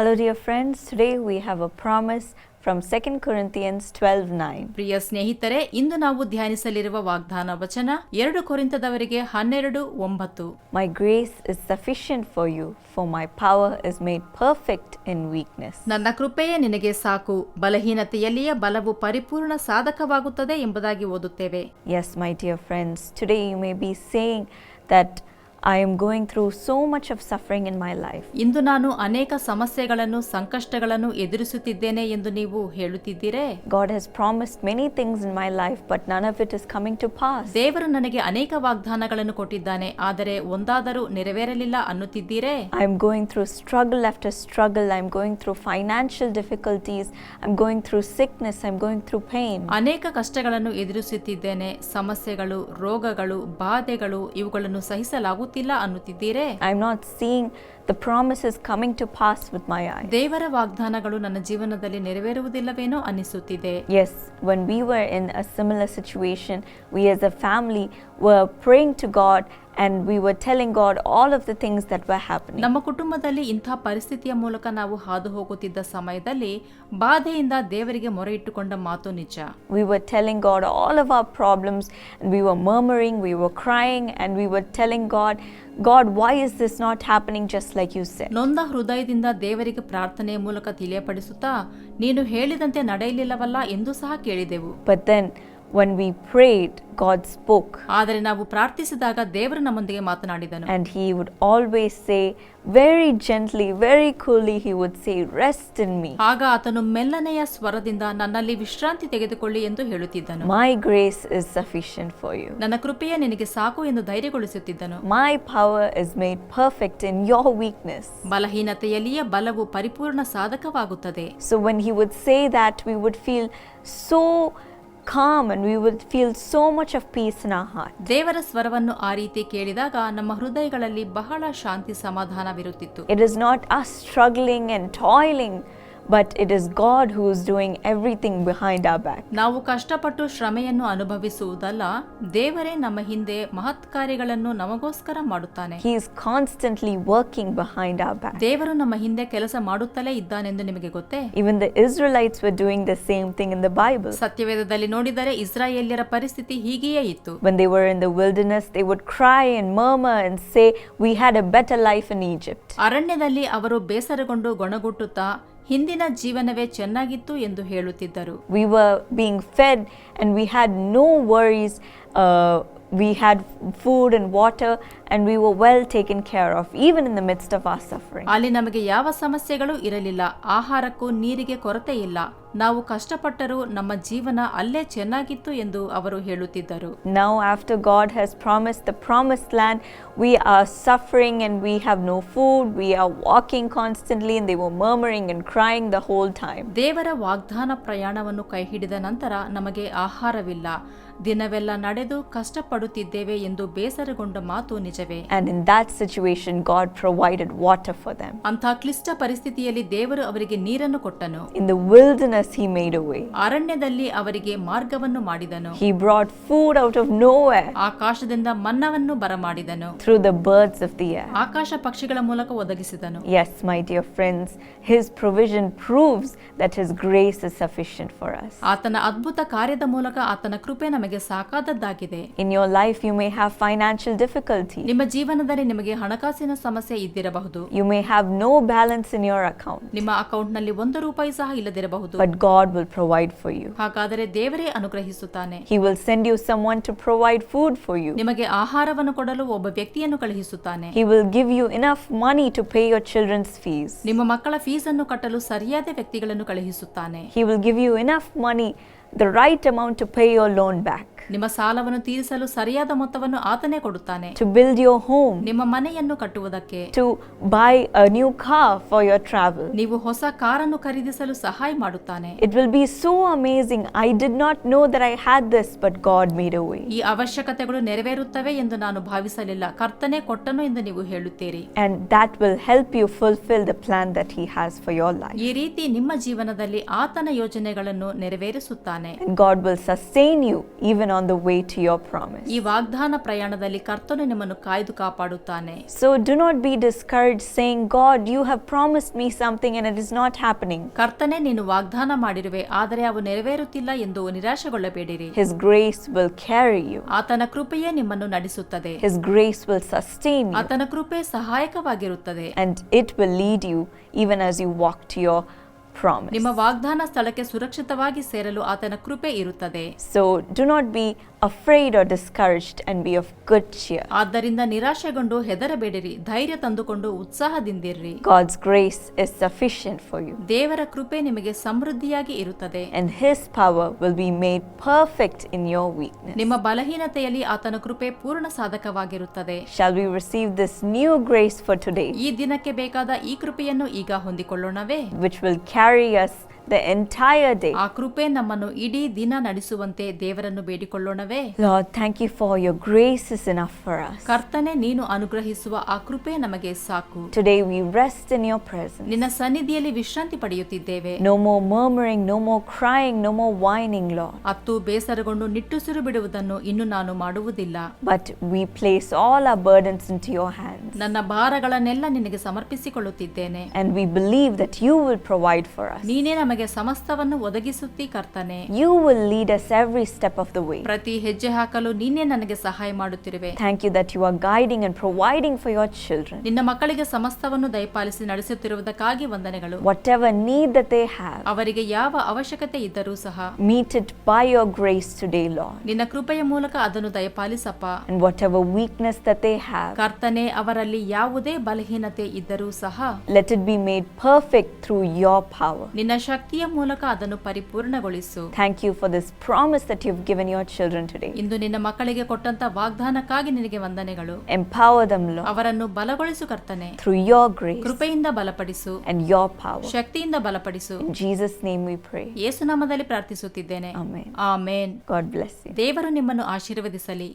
Hello, dear friends. Today we have a promise from 2 Corinthians 12 9. ಪ್ರಿಯ ಸ್ನೇಹಿತರೆ ಇಂದು ನಾವು ಧ್ಯಾನಿಸಲಿರುವ ವಾಗ್ದಾನ ವಚನ ಎರಡು ಕೊರಿಂತದವರಿಗೆ ಹನ್ನೆರಡು ಒಂಬತ್ತು My grace is sufficient for you, for my power is made perfect in weakness. ನನ್ನ ಕೃಪೆಯೇ ನಿನಗೆ ಸಾಕು ಬಲಹೀನತೆಯಲ್ಲಿಯೇ ಬಲವು ಪರಿಪೂರ್ಣ ಸಾಧಕವಾಗುತ್ತದೆ ಎಂಬುದಾಗಿ ಓದುತ್ತೇವೆ Yes, my dear friends, today you may be saying that I am going through so much of suffering in my life ಇಂದು ನಾನು ಅನೇಕ ಸಮಸ್ಯೆಗಳನ್ನು ಸಂಕಷ್ಟಗಳನ್ನು ಎದುರಿಸುತ್ತಿದ್ದೇನೆ ಎಂದು ನೀವು ಹೇಳುತ್ತಿದ್ದೀರೆ? God has promised many things in my life but none of it is coming to pass ದೇವರು ನನಗೆ ಅನೇಕ ವಾಗ್ದಾನಗಳನ್ನು ಕೊಟ್ಟಿದ್ದಾನೆ ಆದರೆ ಒಂದಾದರೂ ನೆರವೇರಲಿಲ್ಲ ಅನ್ನುತ್ತಿದ್ದೀರೆ? I am going through struggle after struggle I am going through financial difficulties I am going through sickness I am going through pain ಅನೇಕ ಕಷ್ಟಗಳನ್ನು ಎದುರಿಸುತ್ತಿದ್ದೇನೆ ಸಮಸ್ಯೆಗಳು ರೋಗಗಳು ಬಾಧೆಗಳು ಇವುಗಳನ್ನು ಸಹಿಸಲಾಗುತ್ತಿಲ್ಲ ಅನ್ನುತ್ತಿದ್ದೀರೇ? Not not the promise is coming to pass with my I ದೇವರ ವಾಗ್ದಾನಗಳು ನನ್ನ ಜೀವನದಲ್ಲಿ ನೆರವೇರುವುದಿಲ್ಲವೇನೋ ಅನಿಸುತ್ತಿದೆ yes when we were in a similar situation we as a family were praying to God and we were telling God all of the things that were happening. ನಮ್ಮ ಕುಟುಂಬದಲ್ಲಿ ಇಂಥ ಪರಿಸ್ಥಿತಿಯ ಮೂಲಕ ನಾವು ಹಾದು ಹೋಗುತ್ತಿದ್ದ ಸಮಯದಲ್ಲಿ ಬಾಧೆಯಿಂದ ದೇವರಿಗೆ ಮೊರೆ ಇಟ್ಟುಕೊಂಡ ಮಾತು ನಿಜ We were telling God all of our problems and we were murmuring, we were crying, and we were telling God, God, why is this not happening just like you said? ನೊಂದ ಹೃದಯದಿಂದ ದೇವರಿಗೆ ಪ್ರಾರ್ಥನೆಯ ಮೂಲಕ ತಿಳಿಯಪಡಿಸುತ್ತಾ ನೀನು ಹೇಳಿದಂತೆ ನಡೆಯಲಿಲ್ಲವಲ್ಲ ಎಂದು ಸಹ ಕೇಳಿದೆವು But then when we prayed, God spoke. ಆದರೆ ನಾವು ಪ್ರಾರ್ಥಿಸಿದಾಗ ದೇವರು ನಮ್ಮೊಂದಿಗೆ ಮಾತನಾಡಿದನು And he would always say, very gently, very coolly, he would say, Rest in me. ಆಗ ಆತನು ಮೆಲ್ಲನೆಯ ಸ್ವರದಿಂದ ನನ್ನಲ್ಲಿ ವಿಶ್ರಾಂತಿ ತೆಗೆದುಕೊಳ್ಳಿ ಎಂದು ಹೇಳುತ್ತಿದ್ದನು My grace is sufficient for you. ನನ್ನ ಕೃಪೆಯೇ ನಿನಗೆ ಸಾಕು ಎಂದು ಧೈರ್ಯಗೊಳಿಸುತ್ತಿದ್ದನು My power is made perfect in your weakness. ಬಲಹೀನತೆಯಲ್ಲಿಯೇ ಬಲವು ಪರಿಪೂರ್ಣ ಸಾಧಕವಾಗುತ್ತದೆ So when he would say that, we would feel so calm and we will feel so much of peace in our heart. ದೇವರ ಸ್ವರವನ್ನು ಆ ರೀತಿ ಕೇಳಿದಾಗ ನಮ್ಮ ಹೃದಯಗಳಲ್ಲಿ ಬಹಳ ಶಾಂತಿ ಸಮಾಧಾನವಿರುತ್ತಿತ್ತು It is not us struggling and toiling, but it is God who is doing everything behind a back ನಾವು ಕಷ್ಟಪಟ್ಟು ಶ್ರಮೆಯನ್ನು ಅನುಭವಿಸುವುದಲ್ಲ ದೇವರೇ ನಮ್ಮ ಹಿಂದೆ ಮಹತ್ ಕಾರ್ಯಗಳನ್ನು ನಮಗೋಸ್ಕರ ಮಾಡುತ್ತಾನೆ. He is constantly working behind a back ದೇವರು ನಮ್ಮ ಹಿಂದೆ ಕೆಲಸ ಮಾಡುತ್ತಲೇ ಇದ್ದಾನೆಂದು ನಿಮಗೆ ಗೊತ್ತೇ? Even the Israelites were doing the same thing in the Bible ಸತ್ಯವೇದದಲ್ಲಿ ನೋಡಿದರೆ ಇಸ್ರಾಯೇಲ್ಯರ ಪರಿಸ್ಥಿತಿ ಹೀಗೆಯೇ ಇತ್ತು. When they were in the wilderness, they would cry and murmur and say, We had a better life in Egypt. ಅರಣ್ಯದಲ್ಲಿ ಅವರು ಬೇಸರಗೊಂಡು ಗೊಣಗುಟ್ಟುತ್ತಾ ಹಿಂದಿನ ಜೀವನವೇ ಚೆನ್ನಾಗಿತ್ತು ಎಂದು ಹೇಳುತ್ತಿದ್ದರು. We were being fed and we had no words Uh, we had food and water and we were well taken care of, even in the midst of our suffering. ಅಲ್ಲಿ ನಮಗೆ ಯಾವ ಸಮಸ್ಯೆಗಳು ಇರಲಿಲ್ಲ ಆಹಾರಕ್ಕೂ ನೀರಿಗೆ ಕೊರತೆ ಇಲ್ಲ ನಾವು ಕಷ್ಟಪಟ್ಟರೂ ನಮ್ಮ ಜೀವನ ಅಲ್ಲೇ ಚೆನ್ನಾಗಿತ್ತು ಎಂದು ಅವರು ಹೇಳುತ್ತಿದ್ದರು Now, after God has promised the promised land, we are suffering and we have no food. We are walking constantly, and they were murmuring and crying the whole time. ದೇವರ ವಾಗ್ದಾನ ಪ್ರಯಾಣವನ್ನು ಕೈಹಿಡಿದ ನಂತರ ನಮಗೆ ಆಹಾರವಿಲ್ಲ ದಿನವೆಲ್ಲ ನಡೆದು ಕಷ್ಟಪಡುತ್ತಿದ್ದೇವೆ ಎಂದು ಬೇಸರಗೊಂಡ ಮಾತು ನಿಜವೇ And in that situation, God provided water for them. ಅಂಥ ಕ್ಲಿಷ್ಟ ಪರಿಸ್ಥಿತಿಯಲ್ಲಿ ದೇವರು ಅವರಿಗೆ ನೀರನ್ನು ಕೊಟ್ಟನು In the wilderness, He made a way. ಅರಣ್ಯದಲ್ಲಿ ಅವರಿಗೆ ಮಾರ್ಗವನ್ನು ಮಾಡಿದನು He brought food out of nowhere ಆಕಾಶದಿಂದ ಮನ್ನವನ್ನು ಬರಮಾಡಿದನು through the birds of the air. ಆಕಾಶ ಪಕ್ಷಿಗಳ ಮೂಲಕ ಒದಗಿಸಿದನು Yes, my dear friends, His provision proves that His grace is sufficient for us. ಆತನ ಅದ್ಭುತ ಕಾರ್ಯದ ಮೂಲಕ ಆತನ ಕೃಪೆ ನಮಗೆ ನಿಮಗೆ ಸಾಕಾದದ್ದಾಗಿದೆ. In your life you may have financial difficulty ನಿಮ್ಮ ಜೀವನದಲ್ಲಿ ನಿಮಗೆ ಹಣಕಾಸಿನ ಸಮಸ್ಯೆ ಇದ್ದಿರಬಹುದು. You may have no balance in your account ನಿಮ್ಮ ಅಕೌಂಟ್ನಲ್ಲಿ ಒಂದು ರೂಪಾಯಿ ಸಹ ಇಲ್ಲದಿರಬಹುದು. But God will provide for you ಹಾಗಾದರೆ ದೇವರೇ ಅನುಗ್ರಹಿಸುತ್ತಾನೆ. He will send you someone to provide food for you ನಿಮಗೆ ಆಹಾರವನ್ನು ಕೊಡಲು ಒಬ್ಬ ವ್ಯಕ್ತಿಯನ್ನು ಕಳುಹಿಸುತ್ತಾನೆ. He will give you enough money to pay your children's fees ನಿಮ್ಮ ಮಕ್ಕಳ ಫೀಸ್ ಅನ್ನು ಕಟ್ಟಲು ಸರಿಯಾದ ವ್ಯಕ್ತಿಗಳನ್ನು ಕಳುಹಿಸುತ್ತಾನೆ. He will give you enough money the right amount to pay your loan back, ನಿಮ್ಮ ಸಾಲವನ್ನು ತೀರಿಸಲು ಸರಿಯಾದ ಮೊತ್ತವನ್ನು ಆತನೇ ಕೊಡುತ್ತಾನೆ to build your home, ನಿಮ್ಮ ಮನೆಯನ್ನು ಕಟ್ಟುವುದಕ್ಕೆ to buy a new car for your travel. ನೀವು ಹೊಸ ಕಾರನ್ನು ಖರೀದಿಸಲು ಸಹಾಯ ಮಾಡುತ್ತಾನೆ It will be so amazing. I did not know that I had this, but God made a way. ಈ ಅವಶ್ಯಕತೆಗಳು ನೆರವೇರುತ್ತವೆ ಎಂದು ನಾನು ಭಾವಿಸಲಿಲ್ಲ ಕರ್ತನೆ ಕೊಟ್ಟನು ಎಂದು ನೀವು ಹೇಳುತ್ತೀರಿ And that will help you fulfill the plan that He has for your life. ಈ ರೀತಿ ನಿಮ್ಮ ಜೀವನದಲ್ಲಿ ಆತನ ಯೋಜನೆಗಳನ್ನು ನೆರವೇರಿಸುತ್ತಾನೆ ಕಾಪಾಡುತ್ತಾನೆ And God will sustain you even on the way to your promise. ಈ ವಾಗ್ದಾನ ಪ್ರಯಾಣದಲ್ಲಿ ಕರ್ತನು ನಿಮ್ಮನ್ನು ಕಾಯ್ದು ಕಾಪಾಡುತ್ತಾನೆ So do not be discouraged saying, God, you have promised me something and it is not happening. ಕರ್ತನೆ ನೀನು ವಾಗ್ದಾನ ಮಾಡಿರುವೆ ಆದರೆ ಅವು ನೆರವೇರುತ್ತಿಲ್ಲ ಎಂದು ನಿರಾಶೆಗೊಳ್ಳಬೇಡಿರಿ His grace will carry you. ಆತನ ಕೃಪೆಯೇ ನಿಮ್ಮನ್ನು ನಡೆಸುತ್ತದೆ His grace will sustain you. ಆತನ ಕೃಪೆ ಸಹಾಯಕವಾಗಿರುತ್ತದೆ And it will lead you even as you walk to your promise. ನಿಮ್ಮ ವಾಗ್ದಾನ ಸ್ಥಳಕ್ಕೆ ಸುರಕ್ಷಿತವಾಗಿ ಸೇರಲು ಆತನ ಕೃಪೆ ಇರುತ್ತದೆ. So do not be afraid or discouraged and be of good cheer ಆದ್ದರಿಂದ ನಿರಾಶೆಗೊಂಡು ಹೆದರಬೇಡಿರಿ ಧೈರ್ಯ ತಂದುಕೊಂಡು ಉತ್ಸಾಹದಿಂದಿರ್ರಿ God's grace is sufficient for you ದೇವರ ಕೃಪೆ ನಿಮಗೆ ಸಮೃದ್ಧಿಯಾಗಿ ಇರುತ್ತದೆ. And his power will be made perfect in your weakness ನಿಮ್ಮ ಬಲಹೀನತೆಯಲ್ಲಿ ಆತನ ಕೃಪೆ ಪೂರ್ಣ ಸಾಧಕವಾಗಿರುತ್ತದೆ. Shall we receive this new grace for today ಈ ದಿನಕ್ಕೆ ಬೇಕಾದ ಈ ಕೃಪೆಯನ್ನು ಈಗ ಹೊಂದಿಕೊಳ್ಳೋಣವೇ? Which will carry various the entire day ಆ ಕೃಪೆ ನಮ್ಮನ್ನು ಇಡೀ ದಿನ ನಡೆಸುವಂತೆ ದೇವರನ್ನು ಬೇಡಿಕೊಳ್ಳೋಣವೇ. Lord thank you for your graces is enough for us ಕರ್ತನೆ ನೀನು ಅನುಗ್ರಹಿಸುವ ಆ ಕೃಪೆ ನಮಗೆ ಸಾಕು. Today we rest in your presence ನಿನ್ನ ಸನ್ನಿಧಿಯಲ್ಲಿ ವಿಶ್ರಾಂತಿ ಪಡೆಯುತ್ತಿದ್ದೇವೆ. No more murmuring no more crying no more whining Lord ಅತ್ತು ಬೇಸರಗೊಂಡು ನಿಟ್ಟುಸಿರು ಬಿಡುವುದನ್ನು ಇನ್ನು ನಾನು ಮಾಡುವುದಿಲ್ಲ. But we place all a burdens into your hands ನನ್ನ ಭಾರಗಳನ್ನೆಲ್ಲ ನಿನಗೆ ಸಮರ್ಪಿಸಿಕೊಳ್ಳುತ್ತಿದ್ದೇನೆ. And we believe that you will provide for us ನೀನೇ ನಮಗೆ ಸಮಸ್ತವನ್ನು ಒದಗಿಸುತ್ತಿ ಕರ್ತನೆ. You will lead us every step of the way ಪ್ರತಿ ಹೆಜ್ಜೆ ಹಾಕಲು ನೀನೇ ನನಗೆ ಸಹಾಯ ಮಾಡುತ್ತಿರುವೆ. Thank you that you are guiding and providing for your children ನಿನ್ನ ಮಕ್ಕಳಿಗೆ ಸಮಸ್ತವನ್ನು ದಯಪಾಲಿಸಿ ನಡೆಸುತ್ತಿರುವುದಕ್ಕಾಗಿ ವಂದನೆಗಳು. Whatever need that they have ಅವರಿಗೆ ಯಾವ ಅವಶ್ಯಕತೆ ಇದ್ದರೂ ಸಹ. Meet it by your grace today Lord. ನಿನ್ನ ಕೃಪೆಯ ಮೂಲಕ ಅದನ್ನು ದಯಪಾಲಿಸಪ್ಪ. And whatever weakness that they have ಕರ್ತನೆ ಅವರಲ್ಲಿ ಯಾವುದೇ ಬಲಹೀನತೆ ಇದ್ದರೂ ಸಹ. Let it be made perfect through your power ನಿನ್ನ ಶಕ್ತಿಯ ಮೂಲಕ ಅದನ್ನು ಪರಿಪೂರ್ಣಗೊಳಿಸು. Thank you for this promise that you given your children today ಇಂದು ನಿನ್ನ ಮಕ್ಕಳಿಗೆ ಕೊಟ್ಟಂತ ವಾಗ್ದಾನಕ್ಕಾಗಿ ನಿನಗೆ ವಂದನೆಗಳು. ಎಂಪವರ್ ಅವರನ್ನು ಬಲಗೊಳಿಸು ಕರ್ತನೆ. ಥ್ರೂ ಯೋರ್ ಗ್ರೇಸ್ ಕೃಪೆಯಿಂದ ಬಲಪಡಿಸು. ಅಂಡ್ ಯೋರ್ ಪವರ್ ಶಕ್ತಿಯಿಂದ ಬಲಪಡಿಸು. Jesus name we pray Yesu ನಾಮದಲ್ಲಿ ಪ್ರಾರ್ಥಿಸುತ್ತಿದ್ದೇನೆ. Amen amen God bless you ದೇವರು ನಿಮ್ಮನ್ನು ಆಶೀರ್ವದಿಸಲಿ.